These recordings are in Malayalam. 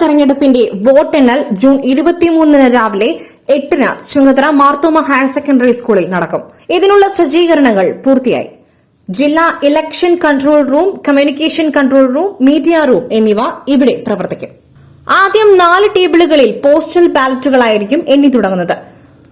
തെരഞ്ഞെടുപ്പിന്റെ വോട്ടെണ്ണൽ ജൂൺ ഇരുപത്തിമൂന്നിന് രാവിലെ എട്ടിന് ചുങ്കത്തറ മാർത്തോമ ഹയർ സെക്കൻഡറി സ്കൂളിൽ നടക്കും. ഇതിനുള്ള സജ്ജീകരണങ്ങൾ പൂർത്തിയായി. ജില്ലാ election control room communication control room media room എന്നിവ ഇവിടെ പ്രവർത്തിക്കും. ആദ്യം നാല് ടേബിളുകളിൽ പോസ്റ്റൽ ബാലറ്റുകളായിരിക്കും എണ്ണി തുടങ്ങുന്നത്.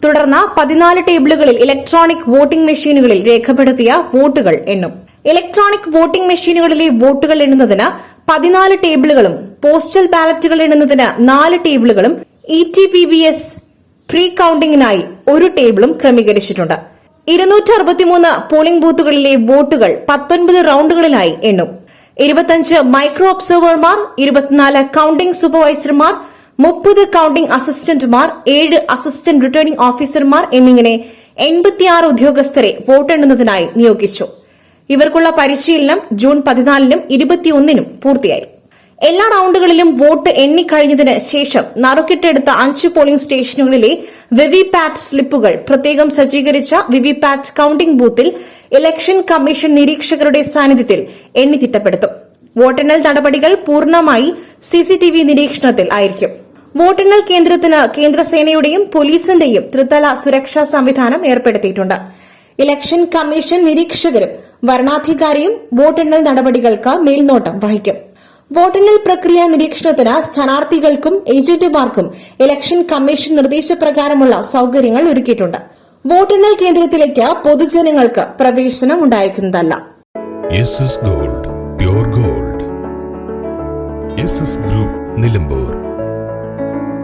തുടർന്ന് പതിനാല് ടേബിളുകളിൽ ഇലക്ട്രോണിക് വോട്ടിംഗ് മെഷീനുകളിൽ രേഖപ്പെടുത്തിയ വോട്ടുകൾ എണ്ണും. ഇലക്ട്രോണിക് വോട്ടിംഗ് മെഷീനുകളിലെ വോട്ടുകൾ എണ്ണുന്നതിന് പതിനാല് ടേബിളുകളും പോസ്റ്റൽ ബാലറ്റുകൾ എണ്ണുന്നതിന് നാല് ടേബിളുകളും E T P B S pre കൌണ്ടിംഗിനായി ഒരു ടേബിളും ക്രമീകരിച്ചിട്ടുണ്ട്. ഇരുന്നൂറ്റി അറുപത്തിമൂന്ന് പോളിംഗ് ബൂത്തുകളിലെ വോട്ടുകൾ പത്തൊൻപത് റൌണ്ടുകളിലായി എണ്ണും. ഇരുപത്തിയഞ്ച് മൈക്രോ ഒബ്സർവർമാർ ഇരുപത്തിനാല് കൌണ്ടിംഗ് സൂപ്പർവൈസർമാർ മുപ്പത് കൌണ്ടിംഗ് അസിസ്റ്റന്റുമാർ ഏഴ് അസിസ്റ്റന്റ് റിട്ടേണിംഗ് ഓഫീസർമാർ എന്നിങ്ങനെ എൺപത്തിയാറ് ഉദ്യോഗസ്ഥരെ വോട്ടെണ്ണുന്നതിനായി നിയോഗിച്ചു. ഇവർക്കുള്ള പരിശീലനം ജൂൺ പതിനാലിനും ഇരുപത്തിയൊന്നിനും പൂർത്തിയായി. എല്ലാ റൌണ്ടുകളിലും വോട്ട് എണ്ണിക്കഴിഞ്ഞതിന് ശേഷം നറുക്കിട്ടെടുത്ത അഞ്ച് പോളിംഗ് സ്റ്റേഷനുകളിലെ വിവിപാറ്റ് സ്ലിപ്പുകൾ പ്രത്യേകം സജ്ജീകരിച്ച വിവിപാറ്റ് കൌണ്ടിംഗ് ബൂത്തിൽ ഇലക്ഷൻ കമ്മീഷൻ നിരീക്ഷകരുടെ സാന്നിധ്യത്തിൽ എണ്ണിത്തിട്ടപ്പെടുത്തും. വോട്ടെണ്ണൽ നടപടികൾ പൂർണമായി സിസിടിവി നിരീക്ഷണത്തിൽ ആയിരിക്കും. വോട്ടെണ്ണൽ കേന്ദ്രത്തിന് കേന്ദ്രസേനയുടെയും പോലീസിന്റെയും ത്രിതല സുരക്ഷാ സംവിധാനം ഏർപ്പെടുത്തിയിട്ടുണ്ട്. ഇലക്ഷൻ കമ്മീഷൻ നിരീക്ഷകരും വരണാധികാരിയും വോട്ടെണ്ണൽ നടപടികൾക്ക് മേൽനോട്ടം വഹിക്കും. വോട്ടെണ്ണൽ പ്രക്രിയ നിരീക്ഷണത്തിന് സ്ഥാനാർത്ഥികൾക്കും ഏജന്റുമാർക്കും ഇലക്ഷൻ കമ്മീഷൻ നിർദ്ദേശപ്രകാരമുള്ള സൌകര്യങ്ങൾ ഒരുക്കിയിട്ടുണ്ട്. വോട്ടെണ്ണൽ കേന്ദ്രത്തിലേക്ക് പൊതുജനങ്ങൾക്ക് പ്രവേശനം ഉണ്ടായിരിക്കുന്നതല്ല ഗോൾഡ് ഗോൾഡ് ഗ്രൂപ്പ് നിലമ്പൂർ